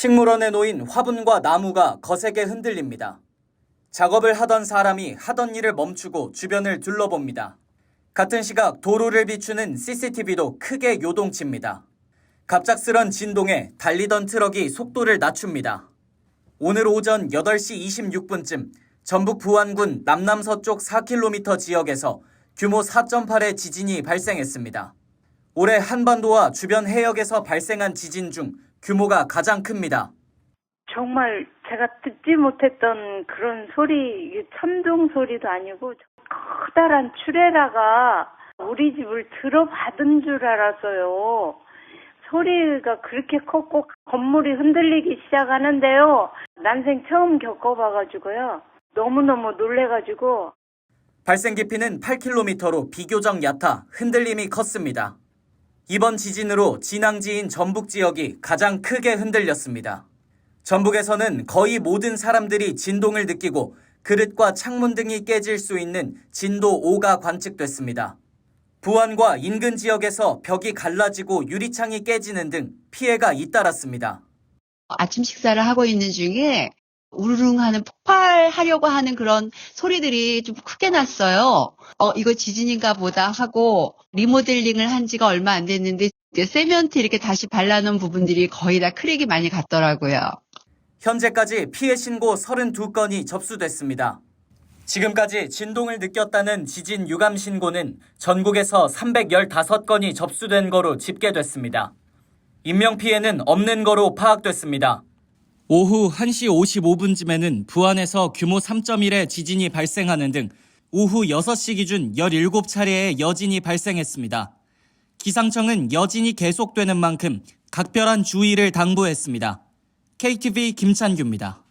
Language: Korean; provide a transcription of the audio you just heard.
식물원에 놓인 화분과 나무가 거세게 흔들립니다. 작업을 하던 사람이 하던 일을 멈추고 주변을 둘러봅니다. 같은 시각 도로를 비추는 CCTV도 크게 요동칩니다. 갑작스런 진동에 달리던 트럭이 속도를 낮춥니다. 오늘 오전 8시 26분쯤 전북 부안군 남남서쪽 4km 지역에서 규모 4.8의 지진이 발생했습니다. 올해 한반도와 주변 해역에서 발생한 지진 중 규모가 가장 큽니다. 정말 제가 듣지 못했던 그런 소리, 천둥 소리도 아니고 커다란 추레라가 우리 집을 들어받은 줄 알았어요. 소리가 그렇게 컸고 건물이 흔들리기 시작하는데요. 난생 처음 겪어봐가지고요. 너무너무 놀래가지고 발생 깊이는 8km로 비교적 얕아 흔들림이 컸습니다. 이번 지진으로 진앙지인 전북 지역이 가장 크게 흔들렸습니다. 전북에서는 거의 모든 사람들이 진동을 느끼고 그릇과 창문 등이 깨질 수 있는 진도 5가 관측됐습니다. 부안과 인근 지역에서 벽이 갈라지고 유리창이 깨지는 등 피해가 잇따랐습니다. 아침 식사를 하고 있는 중에 우르릉 하는 폭발하려고 하는 그런 소리들이 좀 크게 났어요. 어, 이거 지진인가 보다 하고 리모델링을 한 지가 얼마 안 됐는데 세면트 이렇게 다시 발라놓은 부분들이 거의 다 크랙이 많이 갔더라고요. 현재까지 피해 신고 32건이 접수됐습니다. 지금까지 진동을 느꼈다는 지진 유감 신고는 전국에서 315건이 접수된 거로 집계됐습니다. 인명피해는 없는 거로 파악됐습니다. 오후 1시 55분쯤에는 부안에서 규모 3.1의 지진이 발생하는 등 오후 6시 기준 17차례의 여진이 발생했습니다. 기상청은 여진이 계속되는 만큼 각별한 주의를 당부했습니다. KTV 김찬규입니다.